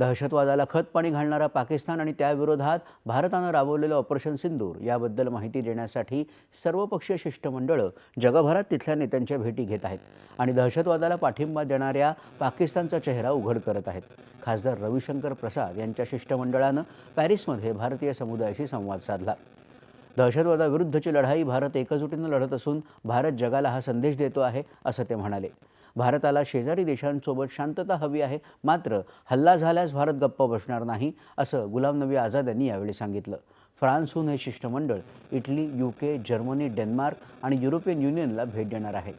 दहशतवादाला खतपाणी घालणारा पाकिस्तान आणि त्याविरोधात भारतानं राबवलेलं ऑपरेशन सिंदूर याबद्दल माहिती देण्यासाठी सर्वपक्षीय शिष्टमंडळं जगभरात तिथल्या नेत्यांच्या भेटी घेत आहेत आणि दहशतवादाला पाठिंबा देणाऱ्या पाकिस्तानचा चेहरा उघड करत आहेत. खासदार रविशंकर प्रसाद यांच्या शिष्टमंडळानं पॅरिसमध्ये भारतीय समुदायाशी संवाद साधला. दहशतवादाविरुद्धची लढाई भारत एकजुटीनं लढत असून भारत जगाला हा संदेश देतो आहे असं ते म्हणाले. भारताला शेजारी देशांसोबत शांतता हवी आहे. मात्र हल्ला झाल्यास भारत गप्प बसणार नाही असं गुलाम नबी आझाद यांनी यावेळी सांगितलं. फ्रान्सहून हे शिष्टमंडळ इटली युके जर्मनी डेन्मार्क आणि युरोपियन युनियनला भेट देणार आहे.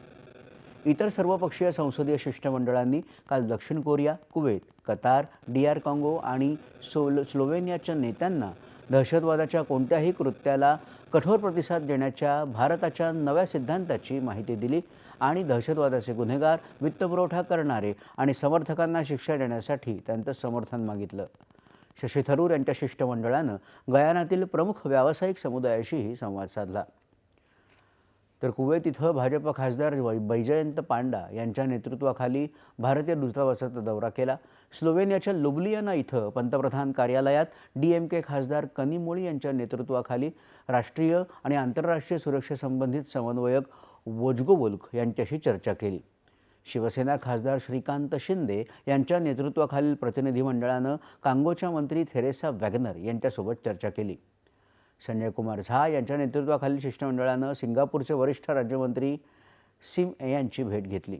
इतर सर्वपक्षीय संसदीय शिष्टमंडळांनी काल दक्षिण Korea Kuwait Qatar D R काँगो आणि सोल स्लोवेनियाच्या नेत्यांना दहशतवादाच्या कोणत्याही कृत्याला कठोर प्रतिसाद देण्याच्या भारताच्या नव्या सिद्धांताची माहिती दिली आणि दहशतवादाचे गुन्हेगार वित्तपुरवठा करणारे आणि समर्थकांना शिक्षा देण्यासाठी त्यांचं समर्थन मागितलं. शशी थरूर यांच्या शिष्टमंडळानं गयानातील प्रमुख व्यावसायिक समुदायाशीही संवाद साधला. तर कुवेत इथं भाजप खासदार बैजयंत पांडा यांच्या नेतृत्वाखाली भारतीय दूतावासाचा दौरा केला. स्लोवेनियाच्या लुबलियाना इथं पंतप्रधान कार्यालयात डी एम के खासदार कनिमोळी यांच्या नेतृत्वाखाली राष्ट्रीय आणि आंतरराष्ट्रीय सुरक्षेसंबंधित समन्वयक वोजगोवोल्क यांच्याशी चर्चा केली. शिवसेना खासदार श्रीकांत शिंदे यांच्या नेतृत्वाखालील प्रतिनिधिमंडळानं कांगोच्या मंत्री थेरेसा वॅगनर यांच्यासोबत चर्चा केली. संजय कुमार झा यांच्या नेतृत्वाखालील शिष्टमंडळानं सिंगापूरचे वरिष्ठ राज्यमंत्री सिम ए यांची भेट घेतली.